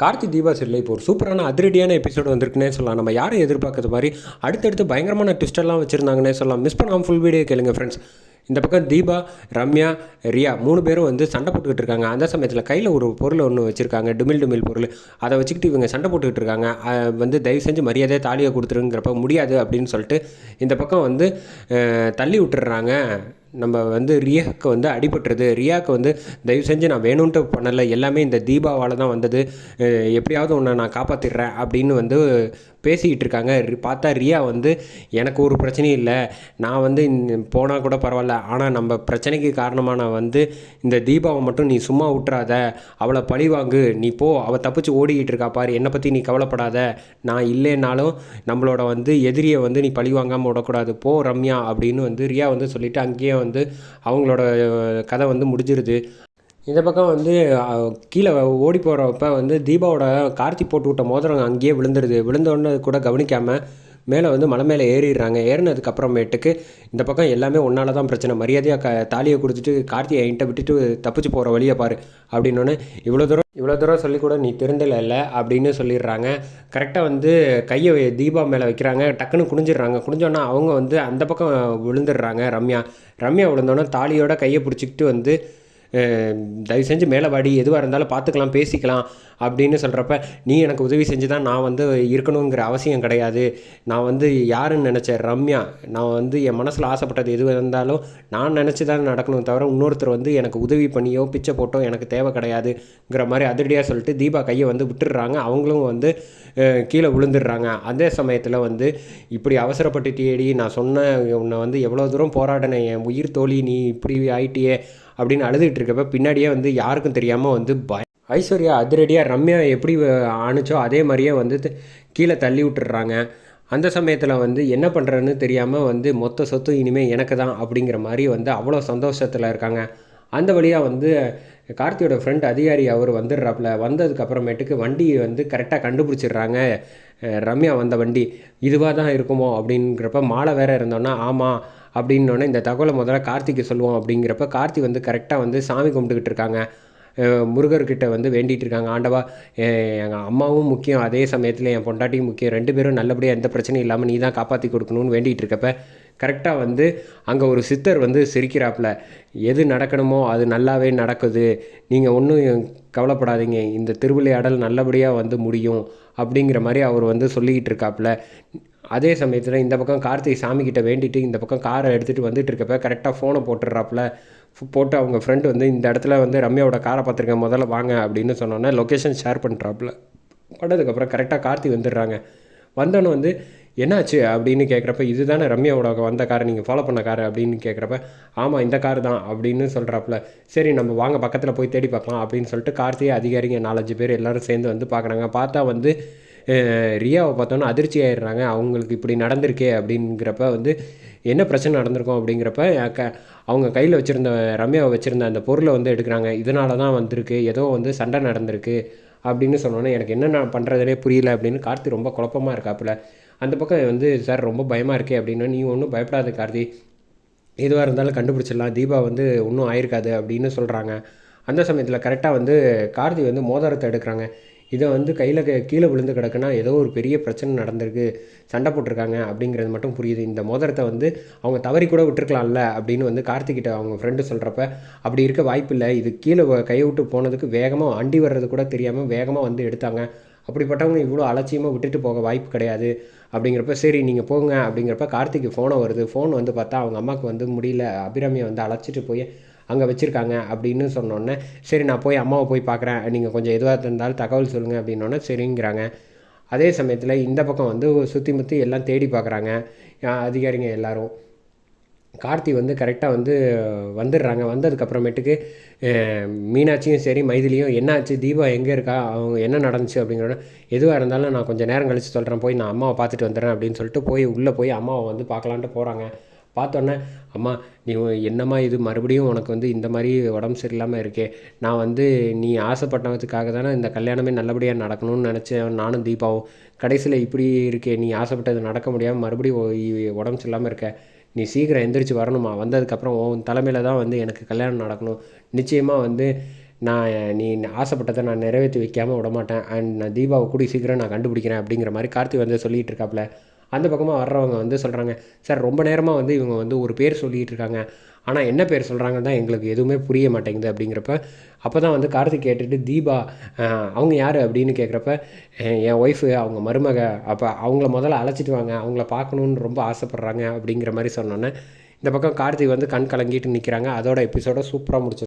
கார்த்தி தீபா சரியில் இப்போ ஒரு சூப்பரான அதிரடியான எபிசோடு வந்திருக்குன்னே சொல்லலாம். நம்ம யாரும் எதிர்பார்க்கறது மாதிரி அடுத்தடுத்து பயங்கரமான ட்விஸ்டெல்லாம் வச்சுருந்தாங்கன்னே சொல்லலாம். மிஸ் பண்ணாமல் ஃபுல் வீடியோ கேளுங்க ஃப்ரெண்ட்ஸ் இந்த பக்கம் தீபா ரம்யா ரியா மூணு பேரும் வந்து சண்டை போட்டுக்கிட்டு இருக்காங்க. அந்த சமயத்தில் கையில் ஒரு பொருள் ஒன்று வச்சுருக்காங்க. டுமில் டுமில் பொருள். அதை வச்சுக்கிட்டு இவங்க சண்டை போட்டுக்கிட்டு இருக்காங்க. வந்து தயவு செஞ்சு மரியாதையை தாலியை கொடுத்துருங்கிறப்ப முடியாது அப்படின்னு சொல்லிட்டு இந்த பக்கம் வந்து தள்ளி விட்டுறாங்க நம்ம வந்து ரியாக்கு வந்து அடிபட்டுருது. ரியாக்கு வந்து தயவு செஞ்சு நான் வேணும்ன்ட்டு பண்ணலை. எல்லாமே இந்த தீபாவால் தான் வந்தது. எப்படியாவது உன்னை நான் காப்பாற்றிடுறேன் அப்படின்னு வந்து பேசிக்கிட்டு இருக்காங்க பார்த்தா ரியா வந்து எனக்கு ஒரு பிரச்சனையும் இல்லை. நான் வந்து போனால் கூட பரவாயில்ல. ஆனால் நம்ம பிரச்சனைக்கு காரணமான வந்து இந்த தீபாவை மட்டும் நீ சும்மா விட்டுறாத. அவளை பழி வாங்கு. நீ போ. அவள் தப்பிச்சு ஓடிக்கிட்டு இருக்கா பாரு. என்னை பற்றி நீ கவலைப்படாத. நான் இல்லைன்னாலும் நம்மளோட வந்து எதிரியை வந்து நீ பழி வாங்காமல் விடக்கூடாது. போ ரம்யா. அப்படின்னு வந்து ரியா வந்து சொல்லிவிட்டு அங்கேயே வந்து அவங்களோட கதை வந்து முடிஞ்சிருது. இந்த பக்கம் வந்து கீழே ஓடி போகிறப்ப வந்து தீபாவோட கார்த்தி போட்டு விட்ட மோதிரம் அங்கேயே விழுந்துருது. விழுந்தோடனே கூட கவனிக்காமல் மேலே வந்து மலை மேலே ஏறிடுறாங்க. ஏறினதுக்கப்புறமேட்டுக்கு இந்த பக்கம் எல்லாமே ஒன்னால தான் பிரச்சனை. மரியாதையாக க தாலியை கொடுத்துட்டு கார்த்தியை என்கிட்ட விட்டுட்டு தப்பிச்சு போகிற வழியை பாரு அப்படின்னோடனே இவ்வளோ தூரம் இவ்வளோ தூரம் சொல்லி கூட நீ திருந்தல இல்லை அப்படின்னு சொல்லிடுறாங்க. கரெக்டாக வந்து கையை தீபா மேலே வைக்கிறாங்க. டக்குன்னு குனிஞ்சிடுறாங்க. குனிஞ்சோன்னா அவங்க வந்து அந்த பக்கம் விழுந்துடுறாங்க ரம்யா. ரம்யா விழுந்தோன்னே தாலியோட கையை பிடிச்சிக்கிட்டு வந்து தயவு செஞ்சு மேலே வாடி எதுவாக இருந்தாலும் பார்த்துக்கலாம் பேசிக்கலாம் அப்படின்னு சொல்கிறப்ப நீ எனக்கு உதவி செஞ்சு தான் நான் வந்து இருக்கணுங்கிற அவசியம் கிடையாது. நான் வந்து யாருன்னு நினச்சேன் ரம்யா நான் வந்து என் மனசில் ஆசைப்பட்டது எது இருந்தாலும் நான் நினச்சி தான் நடக்கணும் தவிர இன்னொருத்தர் வந்து எனக்கு உதவி பண்ணியோ பிச்சை போட்டோ எனக்கு தேவை கிடையாதுங்கிற மாதிரி அதிரடியாக சொல்லிட்டு தீபா கையை வந்து விட்டுடுறாங்க. அவங்களும் வந்து கீழே விழுந்துடுறாங்க. அதே சமயத்தில் வந்து இப்படி அவசரப்பட்டு தேடி நான் சொன்ன உன்னை வந்து எவ்வளோ தூரம் போராடினேன் என் உயிர் தோழி நீ இப்படி ஆயிட்டியே அப்படின்னு அழுதுகிட்டு இருக்கப்ப பின்னாடியே வந்து யாருக்கும் தெரியாமல் வந்து பய ஐஸ்வர்யா அதிரடியாக ரம்யா எப்படி அஹ், ஆணுச்சோ அதே மாதிரியே வந்து கீழே தள்ளி விட்டுடுறாங்க. அந்த சமயத்தில் வந்து என்ன பண்ணுறன்னு தெரியாமல் வந்து மொத்த சொத்து இனிமேல் எனக்கு தான் அப்படிங்கிற மாதிரி வந்து அவ்வளோ சந்தோஷத்தில் இருக்காங்க. அந்த வழியாக வந்து கார்த்தியோட ஃப்ரெண்ட் அதிகாரி அவர் வந்துடுறாப்புல. வந்ததுக்கப்புறமேட்டுக்கு வண்டியை வண்டி வந்து கரெக்டாக கண்டுபிடிச்சிடுறாங்க. ரம்யா வந்த வண்டி. இதுவாக தான் இருக்குமோ அப்படிங்கிறப்ப மாலை வேறு இருந்தோன்னா ஆமாம் அப்படின்னோடனே இந்த தகவலை முதல்ல கார்த்திக்கு சொல்லுவோம் அப்படிங்கிறப்ப கார்த்தி வந்து கரெக்டாக வந்து சாமி கும்பிட்டுக்கிட்டு இருக்காங்க. முருகர்கிட்ட வந்து வேண்டிகிட்டு இருக்காங்க. ஆண்டவா எங்கள் அம்மாவும் முக்கியம் அதே சமயத்தில் என் பொண்டாட்டியும் முக்கியம். ரெண்டு பேரும் நல்லபடியாக எந்த பிரச்சனையும் இல்லாமல் நீ தான் காப்பாற்றி கொடுக்கணும்னு வேண்டிகிட்டு இருக்கப்ப கரெக்டாக வந்து அங்கே ஒரு சித்தர் வந்து சிரிக்கிறாப்புல. எது நடக்கணுமோ அது நல்லாவே நடக்குது. நீங்கள் ஒன்றும் கவலைப்படாதீங்க. இந்த திருவிளையாடல் நல்லபடியாக வந்து முடியும். அப்படிங்கிற மாதிரி அவர் வந்து சொல்லிக்கிட்டு இருக்காப்புல. அதே சமயத்தில் இந்த பக்கம் கார்த்திக் சாமிக்கிட்ட வேண்டிட்டு இந்த பக்கம் காரை எடுத்துகிட்டு வந்துட்டு இருக்கப்ப கரெக்டாக ஃபோனை போட்டுடுறாப்புல. ஃபு- போட்டு அவங்க ஃப்ரெண்டு வந்து இந்த இடத்துல வந்து ரம்யாவோட காரை பார்த்துருக்கேன் முதல்ல வாங்க அப்படின்னு சொன்னோன்னே லொக்கேஷன் ஷேர் பண்ணுறாப்புல பண்ணதுக்கப்புறம் கரெக்டாக கார்த்தி வந்துடுறாங்க. வந்தோன்னே வந்து என்னாச்சு? அப்படின்னு கேட்குறப்ப இதுதானே ரம்யாவோட வந்த காரை நீங்கள் ஃபாலோ பண்ண கார் அப்படின்னு கேட்குறப்ப ஆமாம் இந்த கார் தான் அப்படின்னு சொல்கிறாப்புல சரி நம்ம வாங்க பக்கத்தில் போய் தேடி பார்க்கலாம் அப்படின்னு சொல்லிட்டு கார்த்திகை அதிகாரிங்க நாலஞ்சு பேர் எல்லோரும் சேர்ந்து வந்து பார்க்குறாங்க. பார்த்தா வந்து ரியாவை பார்த்தோன்னா அதிர்ச்சி ஆயிடுறாங்க. அவங்களுக்கு இப்படி நடந்திருக்கே அப்படிங்கிறப்ப வந்து என்ன பிரச்சனை நடந்திருக்கும் அப்படிங்கிறப்ப க அவங்க கையில் வச்சுருந்த ரம்யாவை வச்சுருந்த அந்த பொருளை வந்து எடுக்கிறாங்க. இதனால தான் வந்திருக்கு. ஏதோ வந்து சண்டை நடந்திருக்கு அப்படின்னு சொன்னோன்னே எனக்கு என்ன நான் பண்ணுறதுனே புரியல அப்படின்னு கார்த்தி ரொம்ப குழப்பமாக இருக்காப்புல. அந்த பக்கம் வந்து சார் ரொம்ப பயமாக இருக்கே அப்படின்னா. நீ ஒன்றும் பயப்படாத கார்த்தி. எதுவாக இருந்தாலும் கண்டுபிடிச்சிடலாம். தீபா வந்து ஒன்றும் ஆயிருக்காது அப்படின்னு சொல்கிறாங்க அந்த சமயத்தில் கரெக்டாக வந்து கார்த்தி வந்து மோதிரத்தை எடுக்கிறாங்க. இதை வந்து கையில் கீழே விழுந்து கிடக்குன்னா ஏதோ ஒரு பெரிய பிரச்சனை நடந்திருக்கு சண்டை போட்டிருக்காங்க அப்படிங்கிறது மட்டும் புரியுது. இந்த மோதிரத்தை வந்து அவங்க தவறி கூட விட்டுருக்கலாம்ல அப்படின்னு வந்து கார்த்திகிட்ட அவங்க ஃப்ரெண்டு சொல்கிறப்ப அப்படி இருக்க வாய்ப்பில்லை. இது கீழே கையை விட்டு போனதுக்கு வேகமாக அண்டி வர்றது கூட தெரியாமல் வேகமாக வந்து எடுத்தாங்க. அப்படிப்பட்டவங்க இவ்வளோ அலட்சியமாக விட்டுட்டு போக வாய்ப்பு கிடையாது அப்படிங்கிறப்ப சரி நீங்கள் போங்க அப்படிங்கிறப்ப கார்த்திக்கு ஃபோனை வருது. ஃபோன் வந்து பார்த்தா அவங்க அம்மாவுக்கு வந்து முடியல. அபிராமியை வந்து அழைச்சிட்டு போய் அங்கே வச்சுருக்காங்க அப்படின்னு சொன்னோன்னே சரி நான் போய் அம்மாவை போய் பார்க்குறேன் நீங்கள் கொஞ்சம் எதுவாக இருந்தாலும் தகவல் சொல்லுங்கள் அப்படின்னோடனே சரிங்கிறாங்க. அதே சமயத்தில் இந்த பக்கம் வந்து சுற்றி முற்றி எல்லாம் தேடி பார்க்குறாங்க அதிகாரிங்க எல்லாரும். கார்த்தி வந்து கரெக்டாக வந்து வந்துடுறாங்க. வந்ததுக்கப்புறமேட்டுக்கு மீனாட்சியும் சரி மைதிலியும் என்னாச்சு? தீபா எங்கே இருக்கா? அவங்க என்ன நடந்துச்சு? அப்படிங்கிறோட எதுவாக இருந்தாலும் நான் கொஞ்சம் நேரம் கழித்து சொல்கிறேன் போய் நான் அம்மாவை பார்த்துட்டு வந்துடுறேன். அப்படின்னு சொல்லிட்டு போய் உள்ளே போய் அம்மாவை வந்து பார்க்கலான்ட்டு போகிறாங்க பார்த்தோன்னே அம்மா நீ என்னம்மா இது? மறுபடியும் உனக்கு வந்து இந்த மாதிரி உடம்பு சரியில்லாமல் இருக்கே. நான் வந்து நீ ஆசைப்பட்டதுக்காக தானே இந்த கல்யாணமே நல்லபடியாக நடக்கணும்னு நினச்சேன். நானும் தீபாவும். கடைசியில் இப்படி இருக்கே. நீ ஆசைப்பட்டது நடக்க முடியாமல் மறுபடியும் உடம்பு சரியில்லாமல் இருக்க. நீ சீக்கிரம் எந்திரிச்சு வரணுமா வந்ததுக்கப்புறம் உன் தலைமையில் தான் வந்து எனக்கு கல்யாணம் நடக்கணும். நிச்சயமாக வந்து நான் நீ ஆசைப்பட்டதை நான் நிறைவேற்றி வைக்காமல் விட மாட்டேன் அண்ட் நான் தீபாவை கூடி சீக்கிரம் நான் கண்டுபிடிக்கிறேன். அப்படிங்கிற மாதிரி கார்த்தி வந்து சொல்லிகிட்டு இருக்காப்புல அந்த பக்கமாக வர்றவங்க வந்து சொல்கிறாங்க சார் ரொம்ப நேரமாக வந்து இவங்க வந்து ஒரு பேர் சொல்லிகிட்டு இருக்காங்க. ஆனால் என்ன பேர் சொல்கிறாங்கன்னு தான் எங்களுக்கு எதுவுமே புரிய மாட்டேங்குது அப்படிங்கிறப்ப அப்போ தான் வந்து கார்த்திக் கேட்டுட்டு தீபா அவங்க யார்? அப்படின்னு கேட்குறப்ப என் ஒய்ஃபு அவங்க மருமக. அப்போ அவங்கள முதல்ல அழைச்சிட்டு வாங்க. அவங்கள பார்க்கணுன்னு ரொம்ப ஆசைப்பட்றாங்க. அப்படிங்கிற மாதிரி சொன்னோன்னே இந்த பக்கம் கார்த்திக் வந்து கண் கலங்கிட்டு நிற்கிறாங்க அதோட எபிசோட சூப்பராக முடிச்சு